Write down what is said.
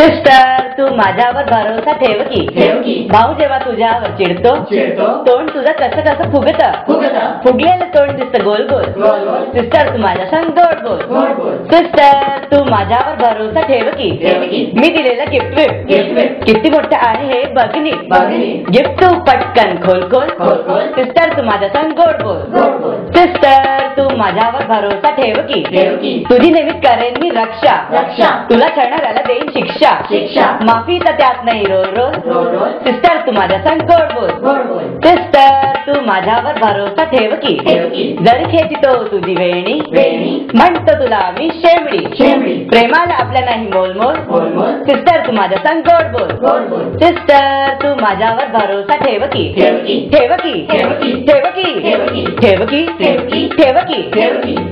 Sister तू माझ्यावर भरोसा ठेव की ठेव की. भाऊ जेव्हा तुझ्यावर चिडतो चिडतो. तोंड तुझं कसं कसं फुगत फुगतं. फुगलेलं तोंड दिसतं गोल गोल गोल गोल. सिस्टर तू माझ्या संग गोड गोड बोल बोल. सिस्टर तू माझ्यावर भरोसा ठेव की ठेव की. मी दिलेलं गिफ्ट Gift whip. किती मोठं आहे हे बघनी बघनी. गिफ्ट तू पटकन खोल खोल खोल खोल. सिस्टर तू माझ्या संग गोड बोल गोड बोल. सिस्टर माझ्यावर भरोसा ठेव की ठेव की. तुझी नेहमी करेन मी रक्षा रक्षा. तुला छळणाऱ्याला देईन शिक्षा शिक्षा. माफी तर त्यात नाही रोल रोल. सिस्टर तू माझ्या संग गोड बोल गोड बोल. सिस्टर तू माझ्यावर भरोसा ठेव की ठेव की. जर खेचितो तुझी वेणी वेणी. म्हणतो तुला मी शेमडी शेमडी. प्रेमाला आपल्या नाही मोल मोल मोल मोल. सिस्टर तू माझ्या संग गोड बोल. सिस्टर तू माझ्यावर भरोसा ठेव की ठेव की. ठेव की ठेव की. ठेव की ठेव की. ठेव की ठेव की. ठेव की ठेव की.